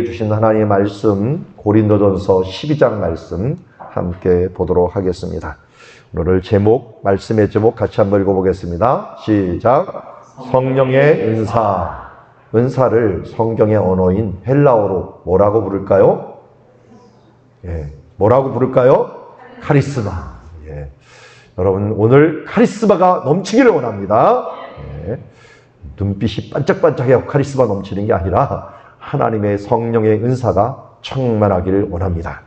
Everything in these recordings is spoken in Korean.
주신 하나님의 말씀 고린도전서 12장 말씀 함께 보도록 하겠습니다. 오늘 제목 말씀의 제목 같이 한번 읽어보겠습니다. 시작. 성령의 은사. 은사를 성경의 언어인 헬라어로 뭐라고 부를까요? 예, 뭐라고 부를까요? 카리스마. 예. 여러분 오늘 카리스마가 넘치기를 원합니다. 예. 눈빛이 반짝반짝해요. 카리스마 넘치는 게 아니라 하나님의 성령의 은사가 충만하기를 원합니다.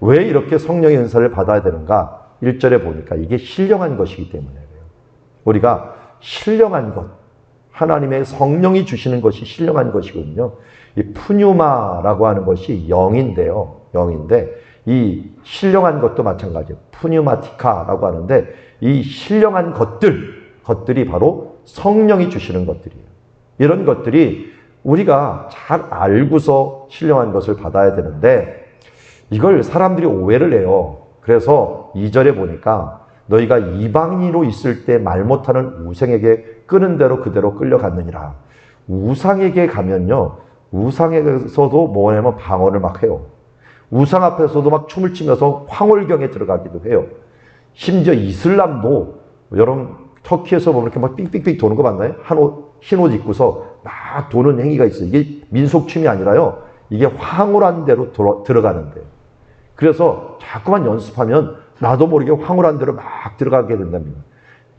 왜 이렇게 성령의 은사를 받아야 되는가? 1절에 보니까 이게 신령한 것이기 때문에 그래요. 우리가 신령한 것, 하나님의 성령이 주시는 것이 신령한 것이거든요. 이 푸뉴마라고 하는 것이 영인데요. 영인데 이 신령한 것도 마찬가지예요. 푸뉴마티카라고 하는데 이 신령한 것들, 것들이 바로 성령이 주시는 것들이에요. 이런 것들이 우리가 잘 알고서 신령한 것을 받아야 되는데 이걸 사람들이 오해를 해요. 그래서 2절에 보니까 너희가 이방인으로 있을 때 말 못하는 우상에게 끄는 대로 그대로 끌려갔느니라. 우상에게 가면요. 우상에서도 뭐냐면 방언을 막 해요. 우상 앞에서도 막 춤을 추면서 황홀경에 들어가기도 해요. 심지어 이슬람도 여러분 터키에서 보면 이렇게 막 삥삥삥 도는 거 맞나요? 한 옷, 흰 옷 입고서 막 도는 행위가 있어요. 이게 민속춤이 아니라요. 이게 황홀한 대로 들어, 들어가는데. 그래서 자꾸만 연습하면 나도 모르게 황홀한 대로 막 들어가게 된답니다.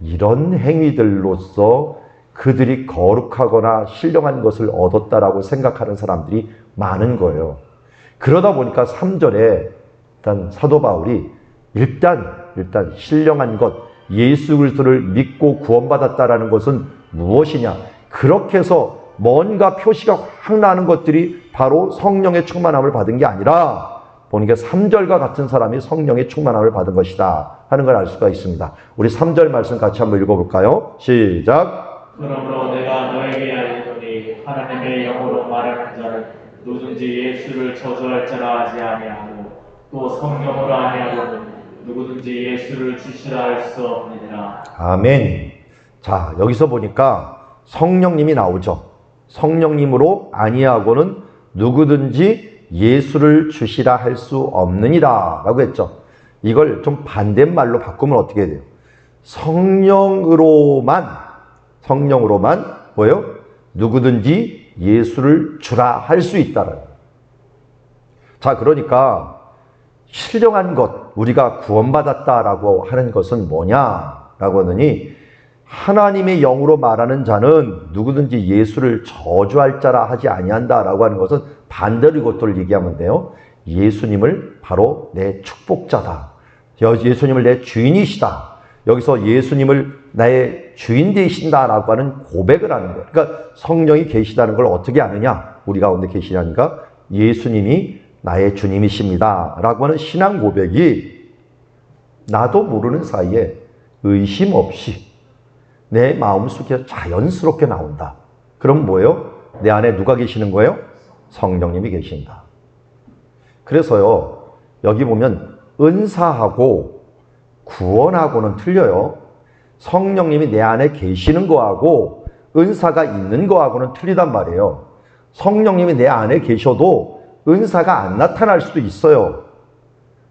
이런 행위들로서 그들이 거룩하거나 신령한 것을 얻었다라고 생각하는 사람들이 많은 거예요. 그러다 보니까 3절에 일단 사도 바울이 일단 일단 신령한 것 예수 그리스도를 믿고 구원받았다라는 것은 무엇이냐? 그렇게 해서 뭔가 표시가 확 나는 것들이 바로 성령의 충만함을 받은 게 아니라 보니까 3절과 같은 사람이 성령의 충만함을 받은 것이다 하는 걸 알 수가 있습니다. 우리 3절 말씀 같이 한번 읽어볼까요? 시작. 그러므로 내가 너에게 알리노니 하나님의 영으로 말하는 자는 누구든지 예수를 저주할 자라 하지 아니하고 또 성령으로 아니하고는 누구든지 예수를 주시라 할 수 없느니라. 아멘. 자, 여기서 보니까 성령님이 나오죠. 성령님으로 아니하고는 누구든지 예수를 주시라 할 수 없느니라 라고 했죠. 이걸 좀 반대말로 바꾸면 어떻게 돼요? 성령으로만, 성령으로만, 뭐요? 누구든지 예수를 주라 할 수 있다는. 자, 그러니까 신령한 것, 우리가 구원받았다라고 하는 것은 뭐냐라고 하느니 하나님의 영으로 말하는 자는 누구든지 예수를 저주할 자라 하지 아니한다라고 하는 것은 반대로 이것들을 얘기하면 돼요. 예수님을 바로 내 축복자다. 예수님을 내 주인이시다. 여기서 예수님을 나의 주인 되신다라고 하는 고백을 하는 거예요. 그러니까 성령이 계시다는 걸 어떻게 아느냐? 우리 가운데 계시냐니까 예수님이 나의 주님이십니다. 라고 하는 신앙 고백이 나도 모르는 사이에 의심 없이 내 마음속에 자연스럽게 나온다. 그럼 뭐예요? 내 안에 누가 계시는 거예요? 성령님이 계신다. 그래서요, 여기 보면 은사하고 구원하고는 틀려요. 성령님이 내 안에 계시는 거하고 은사가 있는 거하고는 틀리단 말이에요. 성령님이 내 안에 계셔도 은사가 안 나타날 수도 있어요.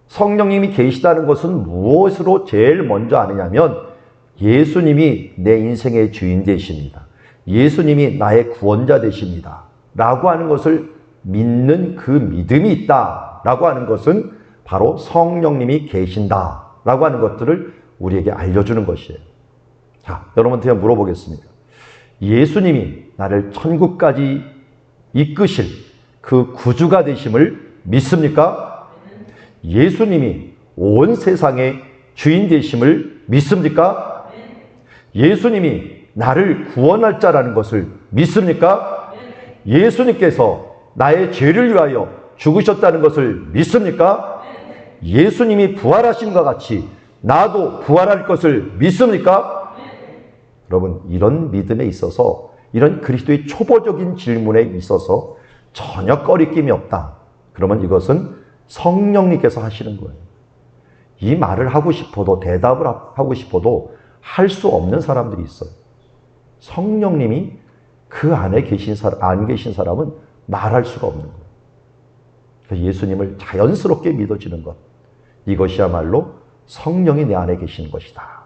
성령님이 계시다는 것은 무엇으로 제일 먼저 아느냐면 예수님이 내 인생의 주인 되십니다. 예수님이 나의 구원자 되십니다. 라고 하는 것을 믿는 그 믿음이 있다. 라고 하는 것은 바로 성령님이 계신다. 라고 하는 것들을 우리에게 알려주는 것이에요. 자, 여러분한테 물어보겠습니다. 예수님이 나를 천국까지 이끄실 그 구주가 되심을 믿습니까? 예수님이 온 세상의 주인 되심을 믿습니까? 예수님이 나를 구원할 자라는 것을 믿습니까? 예수님께서 나의 죄를 위하여 죽으셨다는 것을 믿습니까? 예수님이 부활하신 것 같이 나도 부활할 것을 믿습니까? 여러분, 이런 믿음에 있어서, 이런 그리스도의 초보적인 질문에 있어서 전혀 꺼리낌이 없다. 그러면 이것은 성령님께서 하시는 거예요. 이 말을 하고 싶어도, 대답을 하고 싶어도 할 수 없는 사람들이 있어요. 성령님이 그 안에 계신 사람, 안 계신 사람은 말할 수가 없는 거예요. 예수님을 자연스럽게 믿어지는 것. 이것이야말로 성령이 내 안에 계시는 것이다.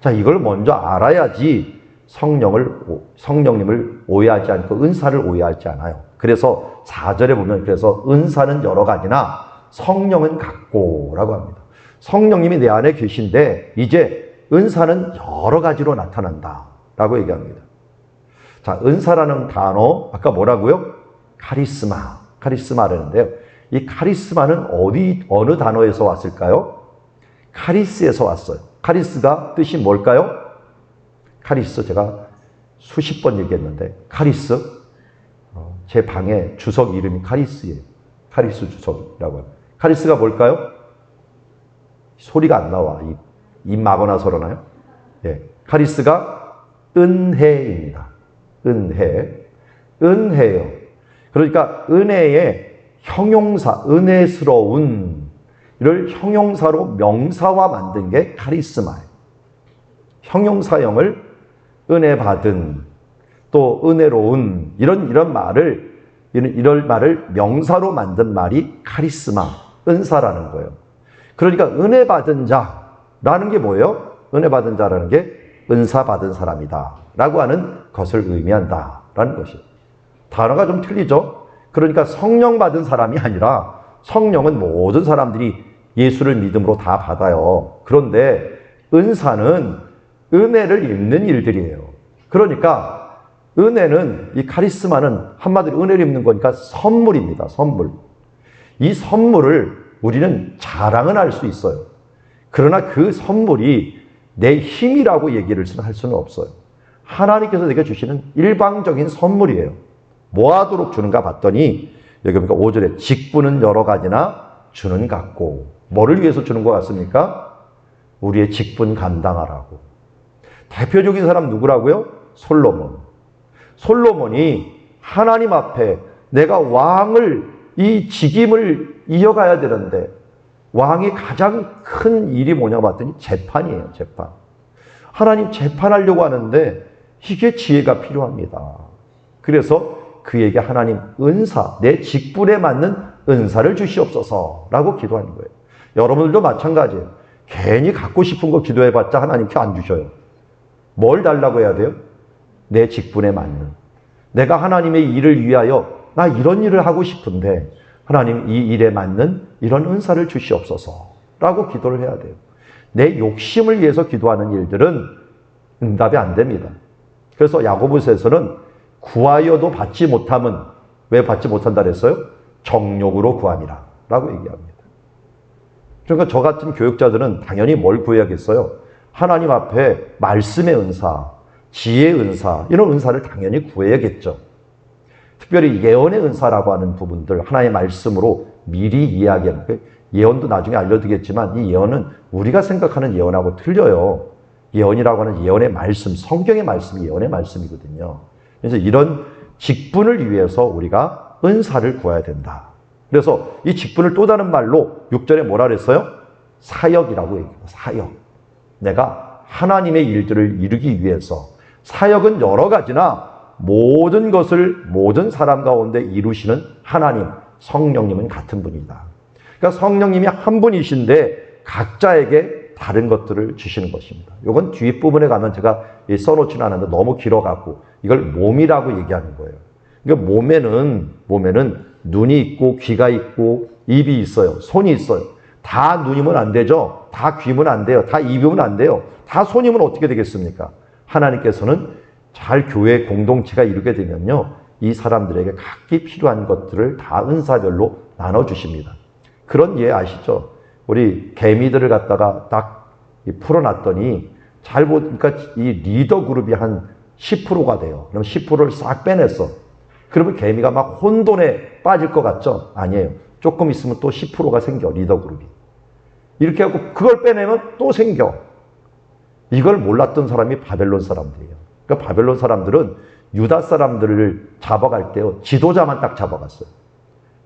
자, 이걸 먼저 알아야지 성령을, 오- 성령님을 오해하지 않고 은사를 오해하지 않아요. 그래서 4절에 보면 그래서 은사는 여러 가지나 성령은 같고 라고 합니다. 성령님이 내 안에 계신데 이제 은사는 여러 가지로 나타난다 라고 얘기합니다. 자, 은사라는 단어 아까 뭐라고요? 카리스마. 카리스마라는데요. 이 카리스마는 어디 어느 단어에서 왔을까요? 카리스에서 왔어요. 카리스가 뜻이 뭘까요? 카리스 제가 수십 번 얘기했는데 카리스 어, 제 방에 주석 이름이 카리스예요. 카리스 주석이라고 해요. 카리스가 뭘까요? 소리가 안 나와. 입, 입 막거나 서러나요? 예. 카리스가 은혜입니다. 은혜. 은혜요. 그러니까 은혜의 형용사, 은혜스러운 이를 형용사로 명사화 만든 게 카리스마예요. 형용사형을 은혜 받은 또 은혜로운 이런 이런 말을 이런 이런 말을 명사로 만든 말이 카리스마, 은사라는 거예요. 그러니까 은혜 받은 자 라는 게 뭐예요? 은혜 받은 자라는 게 은사 받은 사람이다 라고 하는 것을 의미한다 라는 것이에요. 단어가 좀 틀리죠? 그러니까 성령 받은 사람이 아니라 성령은 모든 사람들이 예수를 믿음으로 다 받아요. 그런데 은사는 은혜를 입는 일들이에요. 그러니까 은혜는 이 카리스마는 한마디로 은혜를 입는 거니까 선물입니다. 선물. 이 선물을 우리는 자랑은 할 수 있어요. 그러나 그 선물이 내 힘이라고 얘기를 할 수는 없어요. 하나님께서 내게 주시는 일방적인 선물이에요. 뭐 하도록 주는가 봤더니 여기 보니까 5절에 직분은 여러 가지나 주는 같고 뭐를 위해서 주는 것 같습니까? 우리의 직분 감당하라고. 대표적인 사람 누구라고요? 솔로몬. 솔로몬이 하나님 앞에 내가 왕을 이 직임을 이어가야 되는데 왕이 가장 큰 일이 뭐냐 봤더니 재판이에요, 재판. 하나님 재판하려고 하는데 이게 지혜가 필요합니다. 그래서 그에게 하나님 은사, 내 직분에 맞는 은사를 주시옵소서라고 기도하는 거예요. 여러분들도 마찬가지예요. 괜히 갖고 싶은 거 기도해봤자 하나님께 안 주셔요. 뭘 달라고 해야 돼요? 내 직분에 맞는. 내가 하나님의 일을 위하여 나 이런 일을 하고 싶은데 하나님 이 일에 맞는 이런 은사를 주시옵소서 라고 기도를 해야 돼요. 내 욕심을 위해서 기도하는 일들은 응답이 안 됩니다. 그래서 야고보서에서는 구하여도 받지 못함은 왜 받지 못한다 그랬어요? 정욕으로 구함이라 라고 얘기합니다. 그러니까 저 같은 교육자들은 당연히 뭘 구해야겠어요? 하나님 앞에 말씀의 은사, 지혜의 은사, 이런 은사를 당연히 구해야겠죠. 특별히 예언의 은사라고 하는 부분들, 하나의 말씀으로 미리 이야기하는, 그 예언도 나중에 알려드리겠지만 이 예언은 우리가 생각하는 예언하고 틀려요. 예언이라고 하는 예언의 말씀, 성경의 말씀이 예언의 말씀이거든요. 그래서 이런 직분을 위해서 우리가 은사를 구해야 된다. 그래서 이 직분을 또 다른 말로 6절에 뭐라 그랬어요? 사역이라고 얘기해요. 사역. 내가 하나님의 일들을 이루기 위해서 사역은 여러 가지나 모든 것을 모든 사람 가운데 이루시는 하나님, 성령님은 같은 분이다. 그러니까 성령님이 한 분이신데 각자에게 다른 것들을 주시는 것입니다. 이건 뒷부분에 가면 제가 써놓지는 않았는데 너무 길어갖고 이걸 몸이라고 얘기하는 거예요. 그러니까 몸에는, 몸에는 눈이 있고 귀가 있고 입이 있어요. 손이 있어요. 다 눈이면 안 되죠. 다 귀면 안 돼요. 다 입이면 안 돼요. 다 손이면 어떻게 되겠습니까? 하나님께서는 잘 교회 공동체가 이루게 되면요. 이 사람들에게 각기 필요한 것들을 다 은사별로 나눠주십니다. 그런 예 아시죠? 우리 개미들을 갖다가 딱 풀어놨더니 잘 보니까 이 리더 그룹이 한 10%가 돼요. 그럼 10%를 싹 빼냈어. 그러면 개미가 막 혼돈에 빠질 것 같죠? 아니에요. 조금 있으면 또 10%가 생겨, 리더 그룹이. 이렇게 하고 그걸 빼내면 또 생겨. 이걸 몰랐던 사람이 바벨론 사람들이에요. 그러니까 바벨론 사람들은 유다 사람들을 잡아갈 때요. 지도자만 딱 잡아갔어요.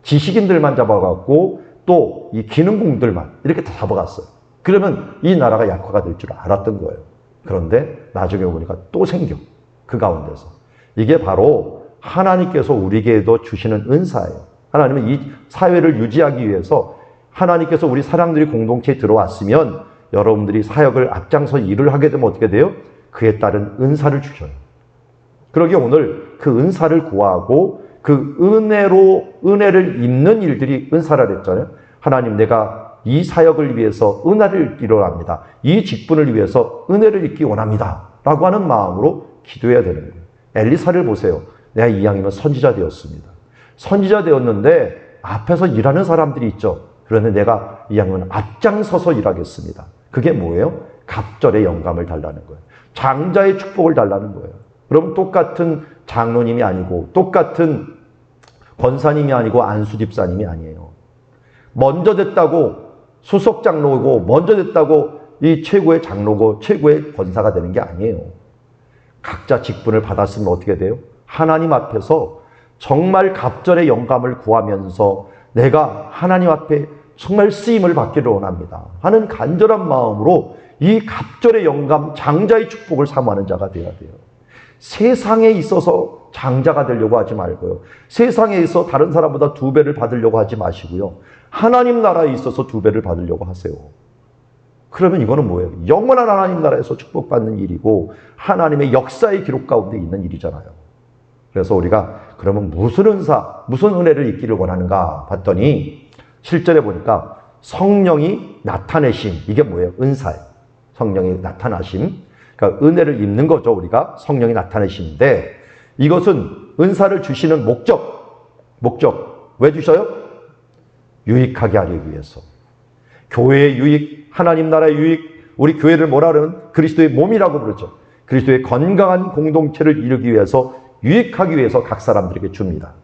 지식인들만 잡아갔고 또 이 기능공들만 이렇게 다 잡아갔어요. 그러면 이 나라가 약화가 될 줄 알았던 거예요. 그런데 나중에 보니까 또 생겨. 그 가운데서. 이게 바로 하나님께서 우리에게도 주시는 은사예요. 하나님은 이 사회를 유지하기 위해서 하나님께서 우리 사랑들이 공동체에 들어왔으면 여러분들이 사역을 앞장서 일을 하게 되면 어떻게 돼요? 그에 따른 은사를 주셔요. 그러기에 오늘 그 은사를 구하고 그 은혜로 은혜를 입는 일들이 은사라 그랬잖아요. 하나님 내가 이 사역을 위해서 은혜를 입기를 원합니다. 이 직분을 위해서 은혜를 입기 원합니다. 라고 하는 마음으로 기도해야 되는 거예요. 엘리사를 보세요. 내가 이왕이면 선지자 되었습니다. 선지자 되었는데 앞에서 일하는 사람들이 있죠. 그런데 내가 이왕이면 앞장서서 일하겠습니다. 그게 뭐예요? 갑절의 영감을 달라는 거예요. 장자의 축복을 달라는 거예요. 그럼 똑같은 장로님이 아니고 똑같은 권사님이 아니고 안수 집사님이 아니에요. 먼저 됐다고 수석 장로고 먼저 됐다고 이 최고의 장로고 최고의 권사가 되는 게 아니에요. 각자 직분을 받았으면 어떻게 돼요? 하나님 앞에서 정말 갑절의 영감을 구하면서 내가 하나님 앞에 정말 쓰임을 받기를 원합니다. 하는 간절한 마음으로 이 갑절의 영감, 장자의 축복을 사모하는 자가 되어야 돼요. 세상에 있어서 장자가 되려고 하지 말고요. 세상에 있어 다른 사람보다 두 배를 받으려고 하지 마시고요. 하나님 나라에 있어서 두 배를 받으려고 하세요. 그러면 이거는 뭐예요? 영원한 하나님 나라에서 축복받는 일이고 하나님의 역사의 기록 가운데 있는 일이잖아요. 그래서 우리가 그러면 무슨 은사, 무슨 은혜를 입기를 원하는가 봤더니 실전에 보니까 성령이 나타내심 이게 뭐예요? 은사예요. 성령이 나타나심. 그러니까 은혜를 입는 거죠. 우리가 성령이 나타내심인데 이것은 은사를 주시는 목적, 목적 왜 주셔요? 유익하게 하기 위해서. 교회의 유익, 하나님 나라의 유익, 우리 교회를 뭐라 그러면 그리스도의 몸이라고 부르죠. 그리스도의 건강한 공동체를 이루기 위해서 유익하기 위해서 각 사람들에게 줍니다.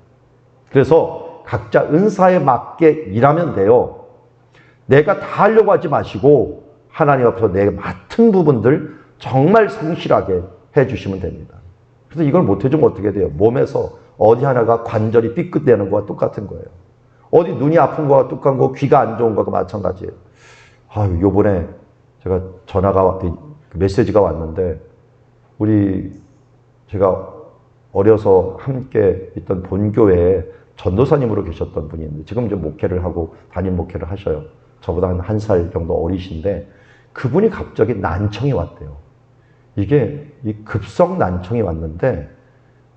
그래서 각자 은사에 맞게 일하면 돼요. 내가 다 하려고 하지 마시고 하나님 앞에서 내 맡은 부분들 정말 성실하게 해주시면 됩니다. 그래서 이걸 못해주면 어떻게 돼요? 몸에서 어디 하나가 관절이 삐끗대는 거와 똑같은 거예요. 어디 눈이 아픈 거와 똑같은 거, 귀가 안 좋은 거와 마찬가지예요. 아유, 요번에 제가 전화가, 왔- 그 메시지가 왔는데, 우리, 제가 어려서 함께 있던 본교회에 전도사님으로 계셨던 분이 있는데, 지금 이제 목회를 하고 담임 목회를 하셔요. 저보다 한 한 살 정도 어리신데, 그분이 갑자기 난청이 왔대요. 이게 이 급성 난청이 왔는데,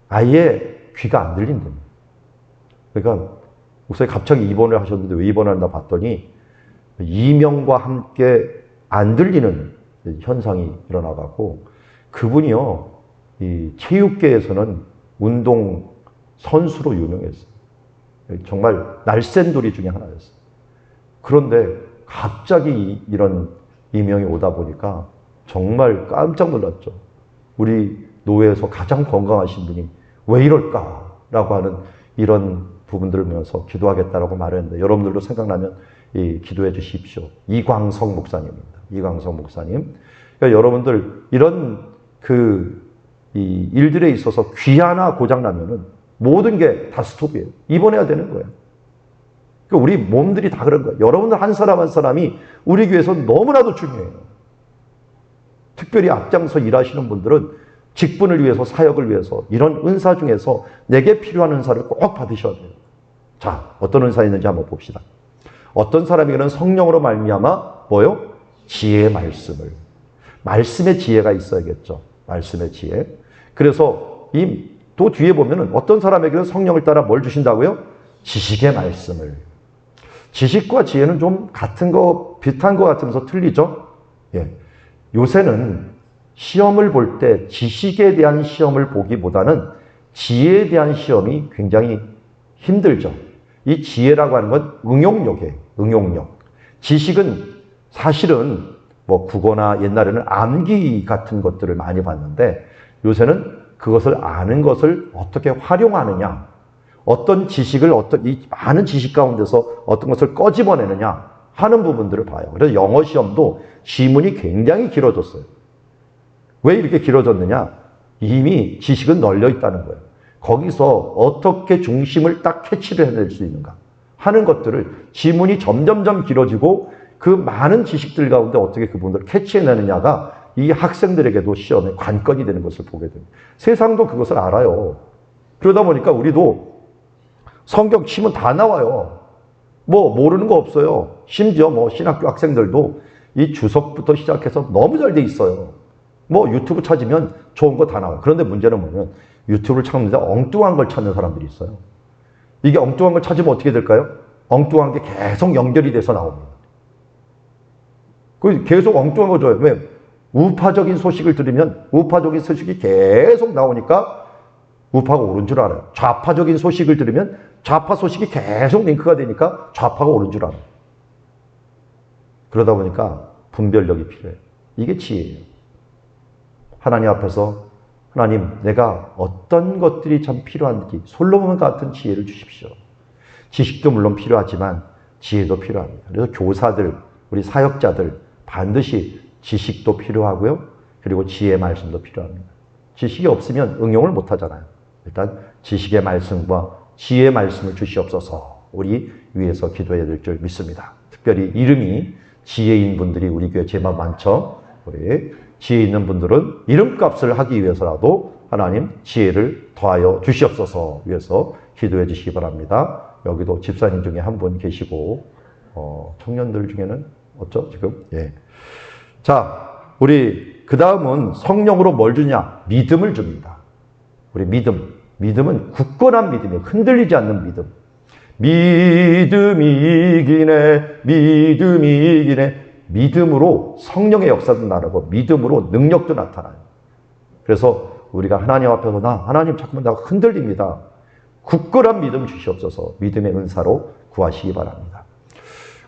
아예 귀가 안 들린답니다. 그러니까, 목사님 갑자기 입원을 하셨는데 왜 입원을 했나 봤더니, 이명과 함께 안 들리는 현상이 일어나가고 그분이요 이 체육계에서는 운동 선수로 유명했어요. 정말 날쌘돌이 중에 하나였어요. 그런데 갑자기 이- 이런 이명이 오다 보니까 정말 깜짝 놀랐죠. 우리 노회에서 가장 건강하신 분이 왜 이럴까라고 하는 이런 부분들을 보면서 기도하겠다라고 말했는데 여러분들도 생각나면 이 기도해 주십시오. 이광성 목사님입니다. 이광성 목사님. 그러니까 여러분들 이런 그이 일들에 있어서 귀 하나 고장 나면은 모든 게 다 스톱이에요. 입원해야 되는 거예요. 그러니까 우리 몸들이 다 그런 거예요. 여러분들 한 사람 한 사람이 우리 교회에서 너무나도 중요해요. 특별히 앞장서 일하시는 분들은 직분을 위해서 사역을 위해서 이런 은사 중에서 내게 필요한 은사를 꼭 받으셔야 돼요. 자, 어떤 은사 있는지 한번 봅시다. 어떤 사람에게는 성령으로 말미암아 뭐요? 지혜의 말씀을. 말씀의 지혜가 있어야겠죠. 말씀의 지혜. 그래서 이 또 뒤에 보면은 어떤 사람에게는 성령을 따라 뭘 주신다고요? 지식의 말씀을. 지식과 지혜는 좀 같은 거 비슷한 거 같으면서 틀리죠? 예. 요새는 시험을 볼 때 지식에 대한 시험을 보기보다는 지혜에 대한 시험이 굉장히 힘들죠. 이 지혜라고 하는 건 응용력이에요. 응용력. 지식은 사실은 뭐 국어나 옛날에는 암기 같은 것들을 많이 봤는데 요새는 그것을 아는 것을 어떻게 활용하느냐, 어떤 지식을 어떤 이 많은 지식 가운데서 어떤 것을 꺼집어내느냐 하는 부분들을 봐요. 그래서 영어 시험도 지문이 굉장히 길어졌어요. 왜 이렇게 길어졌느냐? 이미 지식은 널려 있다는 거예요. 거기서 어떻게 중심을 딱 캐치를 해낼 수 있는가 하는 것들을 지문이 점점점 길어지고 그 많은 지식들 가운데 어떻게 그 부분들을 캐치해내느냐가 이 학생들에게도 시험의 관건이 되는 것을 보게 됩니다. 세상도 그것을 알아요. 그러다 보니까 우리도 성경 치면 다 나와요. 뭐 모르는 거 없어요. 심지어 뭐 신학교 학생들도 이 주석부터 시작해서 너무 잘 돼 있어요. 뭐 유튜브 찾으면 좋은 거 다 나와요. 그런데 문제는 뭐냐면 유튜브를 찾는데 엉뚱한 걸 찾는 사람들이 있어요. 이게 엉뚱한 걸 찾으면 어떻게 될까요? 엉뚱한 게 계속 연결이 돼서 나옵니다. 그 계속 엉뚱한 거 줘요. 왜? 우파적인 소식을 들으면 우파적인 소식이 계속 나오니까 우파가 옳은 줄 알아요. 좌파적인 소식을 들으면 좌파 소식이 계속 링크가 되니까 좌파가 옳은 줄 알아요. 그러다 보니까 분별력이 필요해요. 이게 지혜예요. 하나님 앞에서 하나님 내가 어떤 것들이 참 필요한지 솔로몬 같은 지혜를 주십시오. 지식도 물론 필요하지만 지혜도 필요합니다. 그래서 교사들, 우리 사역자들 반드시 지식도 필요하고요. 그리고 지혜 말씀도 필요합니다. 지식이 없으면 응용을 못 하잖아요. 일단 지식의 말씀과 지혜의 말씀을 주시옵소서 우리 위해서 기도해야 될 줄 믿습니다. 특별히 이름이 지혜인 분들이 우리 교회 제법 많죠. 우리 지혜 있는 분들은 이름값을 하기 위해서라도 하나님 지혜를 더하여 주시옵소서 위해서 기도해 주시기 바랍니다. 여기도 집사님 중에 한 분 계시고 어, 청년들 중에는 어쩌 지금 예. 자, 우리 그 다음은 성령으로 뭘 주냐? 믿음을 줍니다. 우리 믿음. 믿음은 굳건한 믿음이에요. 흔들리지 않는 믿음. 믿음이 이기네, 믿음이 이기네. 믿음으로 성령의 역사도 나르고 믿음으로 능력도 나타나요. 그래서 우리가 하나님 앞에서 나 하나님 자꾸만 나 흔들립니다. 굳건한 믿음 주시옵소서 믿음의 은사로 구하시기 바랍니다.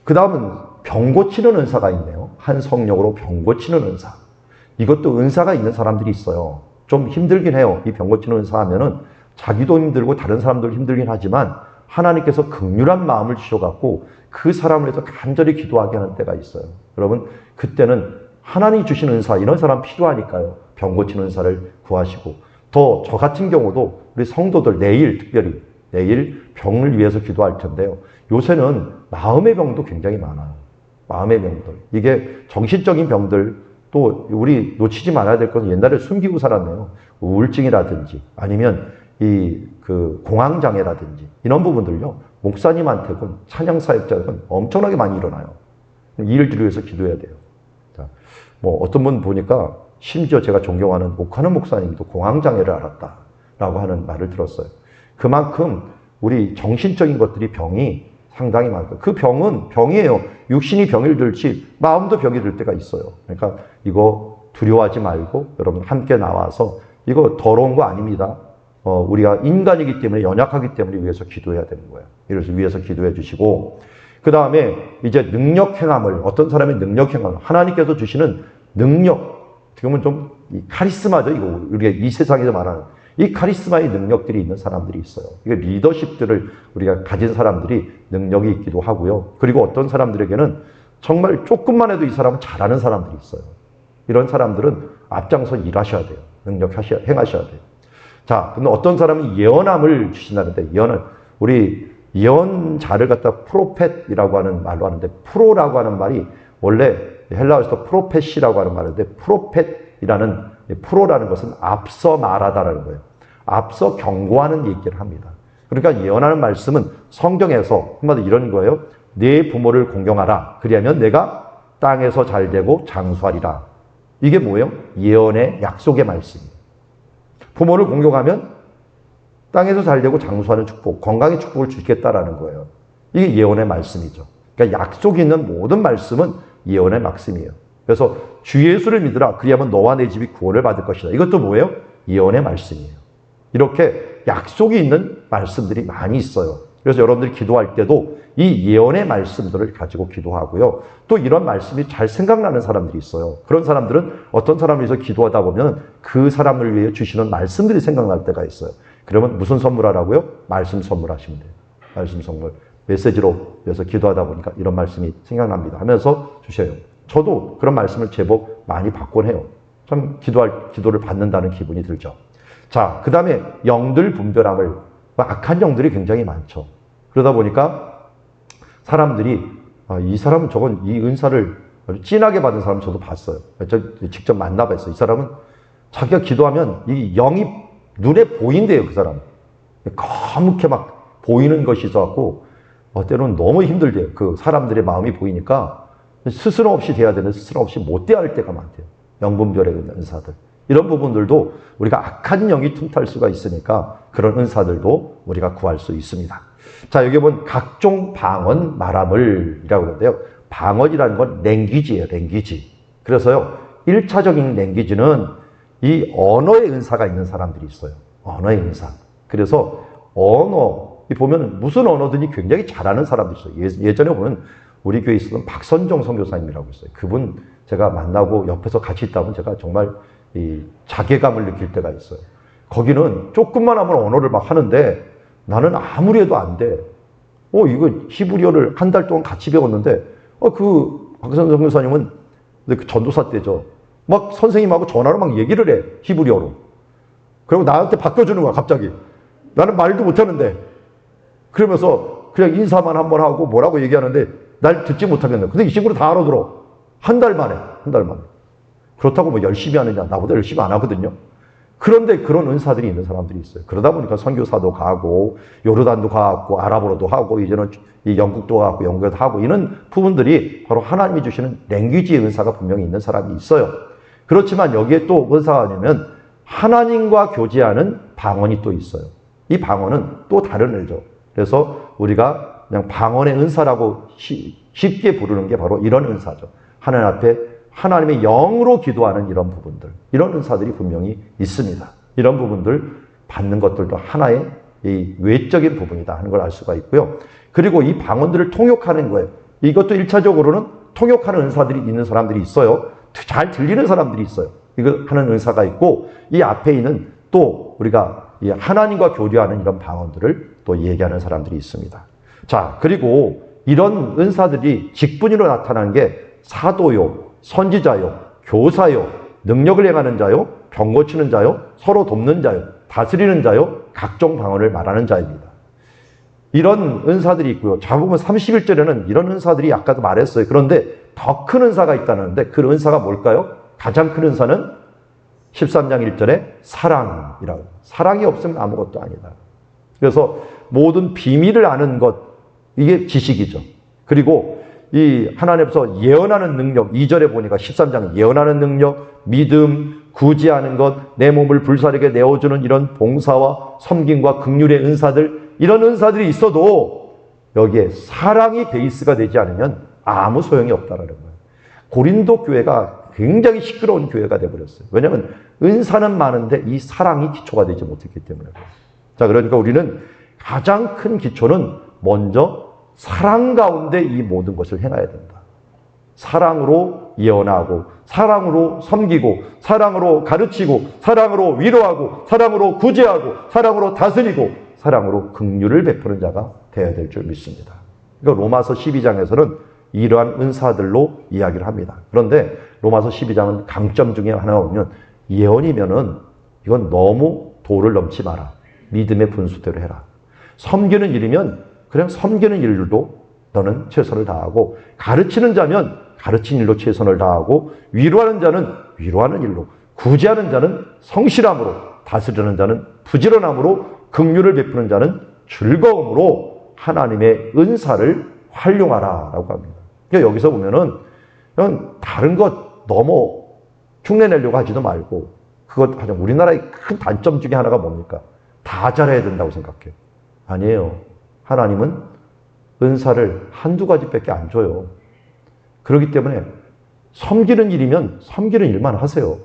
그 다음은 병 고치는 은사가 있네요. 한 성령으로 병 고치는 은사. 이것도 은사가 있는 사람들이 있어요. 좀 힘들긴 해요. 이 병 고치는 은사 하면은 자기도 힘들고 다른 사람도 힘들긴 하지만 하나님께서 극률한 마음을 주셔갖고 그 사람을 위해서 간절히 기도하게 하는 때가 있어요. 여러분, 그때는 하나님이 주신 은사, 이런 사람 필요하니까요. 병 고치는 은사를 구하시고. 더 저 같은 경우도 우리 성도들 내일 특별히 내일 병을 위해서 기도할 텐데요. 요새는 마음의 병도 굉장히 많아요. 마음의 병들. 이게 정신적인 병들 또 우리 놓치지 말아야 될 것은 옛날에 숨기고 살았네요. 우울증이라든지 아니면 이 그 공황장애라든지 이런 부분들요. 목사님한테건 찬양 사역자건 엄청나게 많이 일어나요. 이를 위해서 기도해야 돼요. 자, 뭐 어떤 분 보니까 심지어 제가 존경하는 옥하는 목사님도 공황장애를 앓았다라고 하는 말을 들었어요. 그만큼 우리 정신적인 것들이 병이 상당히 많고 그 병은 병이에요. 육신이 병을 들지 마음도 병이 들 때가 있어요. 그러니까 이거 두려워하지 말고 여러분 함께 나와서 이거 더러운 거 아닙니다. 어, 우리가 인간이기 때문에 연약하기 때문에 위해서 기도해야 되는 거예요. 이래서 위해서 기도해 주시고 그 다음에 이제 능력 행함을 어떤 사람의 능력 행함 하나님께서 주시는 능력 어떻게 보면 좀 카리스마죠. 이거 우리가 이 세상에서 말하는 이 카리스마의 능력들이 있는 사람들이 있어요. 이게 리더십들을 우리가 가진 사람들이 능력이 있기도 하고요. 그리고 어떤 사람들에게는 정말 조금만 해도 이 사람은 잘하는 사람들이 있어요. 이런 사람들은 앞장서 일하셔야 돼요. 능력 하셔야, 행하셔야 돼요. 자, 근데 어떤 사람은 예언함을 주신다는데, 예언을, 우리 예언자를 갖다 프로펫이라고 하는 말로 하는데, 프로라고 하는 말이 원래 헬라어에서 프로펫이라고 하는 말인데, 프로펫이라는, 프로라는 것은 앞서 말하다라는 거예요. 앞서 경고하는 얘기를 합니다. 그러니까 예언하는 말씀은 성경에서 한마디 이런 거예요. 내 부모를 공경하라. 그리하면 내가 땅에서 잘 되고 장수하리라. 이게 뭐예요? 예언의 약속의 말씀이에요. 부모를 공경하면 땅에서 잘 되고 장수하는 축복, 건강의 축복을 주겠다라는 거예요. 이게 예언의 말씀이죠. 그러니까 약속이 있는 모든 말씀은 예언의 말씀이에요. 그래서 주 예수를 믿으라. 그리하면 너와 내 집이 구원을 받을 것이다. 이것도 뭐예요? 예언의 말씀이에요. 이렇게 약속이 있는 말씀들이 많이 있어요. 그래서 여러분들이 기도할 때도 이 예언의 말씀들을 가지고 기도하고요. 또 이런 말씀이 잘 생각나는 사람들이 있어요. 그런 사람들은 어떤 사람을 위해서 기도하다 보면 그 사람을 위해 주시는 말씀들이 생각날 때가 있어요. 그러면 무슨 선물하라고요? 말씀 선물하시면 돼요. 말씀 선물. 메시지로 위해서 기도하다 보니까 이런 말씀이 생각납니다. 하면서 주셔요. 저도 그런 말씀을 제법 많이 받곤 해요. 참 기도할, 기도를 받는다는 기분이 들죠. 자, 그 다음에 영들 분별함을, 악한 영들이 굉장히 많죠. 그러다 보니까 사람들이, 아, 이 사람은 저건 이 은사를 진하게 받은 사람 저도 봤어요. 저 직접 만나봤어요. 이 사람은 자기가 기도하면 이 영이 눈에 보인대요, 그 사람. 검게 막 보이는 것이 있어갖고 어, 때로는 너무 힘들대요. 그 사람들의 마음이 보이니까 스스럼 없이 돼야 되는 스스럼 없이 못 돼야 할 때가 많대요. 영분별의 은사들. 이런 부분들도 우리가 악한 영이 틈탈 수가 있으니까 그런 은사들도 우리가 구할 수 있습니다. 자, 여기 보면 각종 방언 말함을이라고 그러는데요. 방언이라는 건 랭귀지예요, 랭귀지. 그래서요, 1차적인 랭귀지는 이 언어의 은사가 있는 사람들이 있어요. 언어의 은사. 그래서 언어, 이 보면 무슨 언어든지 굉장히 잘하는 사람들이 있어요. 예- 예전에 보면 우리 교회에 있었던 박선정 선교사님이라고 있어요. 그분 제가 만나고 옆에서 같이 있다 보면 제가 정말 이 자괴감을 느낄 때가 있어요. 거기는 조금만 하면 언어를 막 하는데 나는 아무리 해도 안 돼. 어, 이거 히브리어를 한 달 동안 같이 배웠는데, 어, 그 박선정 선교사님은 그 전도사 때죠. 막 선생님하고 전화로 막 얘기를 해. 히브리어로. 그리고 나한테 바꿔주는 거야, 갑자기. 나는 말도 못하는데. 그러면서 그냥 인사만 한번 하고 뭐라고 얘기하는데 날 듣지 못하겠네. 근데 이 친구를 다 알아들어. 한 달 만에, 한 달 만에. 그렇다고 뭐 열심히 하느냐. 나보다 열심히 안 하거든요. 그런데 그런 은사들이 있는 사람들이 있어요. 그러다 보니까 선교사도 가고, 요르단도 가고, 아랍어로도 하고, 이제는 이 영국도 가고, 영국에도 하고, 이런 부분들이 바로 하나님이 주시는 랭귀지의 은사가 분명히 있는 사람이 있어요. 그렇지만 여기에 또 은사가 아니면 하나님과 교제하는 방언이 또 있어요. 이 방언은 또 다른 의죠. 그래서 우리가 그냥 방언의 은사라고 쉬- 쉽게 부르는 게 바로 이런 은사죠. 하나님 앞에 하나님의 영으로 기도하는 이런 부분들, 이런 은사들이 분명히 있습니다. 이런 부분들 받는 것들도 하나의 이 외적인 부분이다 하는 걸 알 수가 있고요. 그리고 이 방언들을 통역하는 거예요. 이것도 일차적으로는 통역하는 은사들이 있는 사람들이 있어요. 잘 들리는 사람들이 있어요. 이거 하는 은사가 있고 이 앞에 있는 또 우리가 이 하나님과 교류하는 이런 방언들을 또 얘기하는 사람들이 있습니다. 자, 그리고 이런 은사들이 직분으로 나타나는 게 사도요, 선지자요, 교사요, 능력을 행하는 자요, 병 고치는 자요, 서로 돕는 자요, 다스리는 자요, 각종 방언을 말하는 자입니다. 이런 은사들이 있고요. 자 보면 31절에는 이런 은사들이 아까도 말했어요. 그런데 더 큰 은사가 있다는데 그 은사가 뭘까요? 가장 큰 은사는 13장 1절에 사랑이라고. 사랑이 없으면 아무것도 아니다. 그래서 모든 비밀을 아는 것, 이게 지식이죠. 그리고 이 하나님께서 예언하는 능력, 2절에 보니까 13장 예언하는 능력, 믿음, 구제하는 것, 내 몸을 불사르게 내어주는 이런 봉사와 섬김과 극률의 은사들, 이런 은사들이 있어도 여기에 사랑이 베이스가 되지 않으면 아무 소용이 없다라는 거예요. 고린도 교회가 굉장히 시끄러운 교회가 되어버렸어요. 왜냐하면 은사는 많은데 이 사랑이 기초가 되지 못했기 때문에. 자, 그러니까 우리는 가장 큰 기초는 먼저 사랑 가운데 이 모든 것을 행해야 된다. 사랑으로 예언하고, 사랑으로 섬기고, 사랑으로 가르치고, 사랑으로 위로하고, 사랑으로 구제하고, 사랑으로 다스리고, 사랑으로 긍휼을 베푸는 자가 되어야 될 줄 믿습니다. 그러니까 로마서 12장에서는 이러한 은사들로 이야기를 합니다. 그런데 로마서 12장은 강점 중에 하나가 오면 예언이면은 이건 너무 도를 넘지 마라. 믿음의 분수대로 해라. 섬기는 일이면 그냥 섬기는 일도 너는 최선을 다하고 가르치는 자면 가르치는 일로 최선을 다하고 위로하는 자는 위로하는 일로 구제하는 자는 성실함으로 다스리는 자는 부지런함으로 긍휼을 베푸는 자는 즐거움으로 하나님의 은사를 활용하라라고 합니다. 그러니까 여기서 보면은 다른 것 너무 흉내내려고 하지도 말고 그것 가장 우리나라의 큰 단점 중에 하나가 뭡니까? 다 잘해야 된다고 생각해요. 아니에요. 하나님은 은사를 한두 가지밖에 안 줘요. 그렇기 때문에 섬기는 일이면 섬기는 일만 하세요.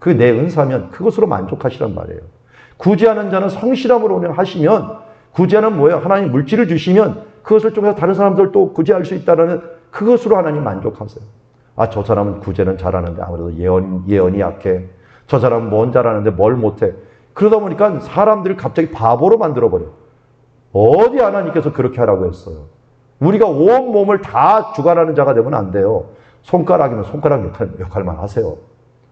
그게 내 은사면 그것으로 만족하시란 말이에요. 구제하는 자는 성실함으로 하시면 구제하는 뭐예요? 하나님 물질을 주시면 그것을 통해서 다른 사람들 또 구제할 수 있다는 그것으로 하나님 만족하세요. 아, 저 사람은 구제는 잘하는데 아무래도 예언, 예언이 약해. 저 사람은 뭔 잘하는데 뭘 못해. 그러다 보니까 사람들을 갑자기 바보로 만들어버려. 어디 하나님께서 그렇게 하라고 했어요. 우리가 온 몸을 다 주관하는 자가 되면 안 돼요. 손가락이면 손가락 역할, 역할 만 하세요.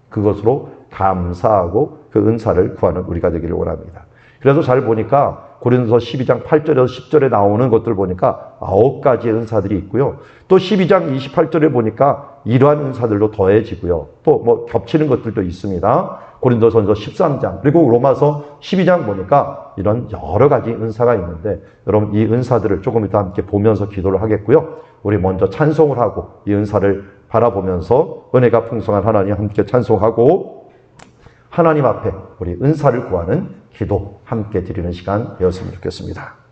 그것으로 감사하고 그 은사를 구하는 우리가 되기를 원합니다. 그래서 잘 보니까 고린도서 12장 8절에서 10절에 나오는 것들 보니까 아홉 가지의 은사들이 있고요. 또 12장 28절에 보니까 이러한 은사들도 더해지고요. 또 뭐 겹치는 것들도 있습니다. 고린도전서 13장 그리고 로마서 12장 보니까 이런 여러 가지 은사가 있는데 여러분 이 은사들을 조금 이따 함께 보면서 기도를 하겠고요. 우리 먼저 찬송을 하고 이 은사를 바라보면서 은혜가 풍성한 하나님 함께 찬송하고 하나님 앞에 우리 은사를 구하는 기도 함께 드리는 시간 되었으면 좋겠습니다.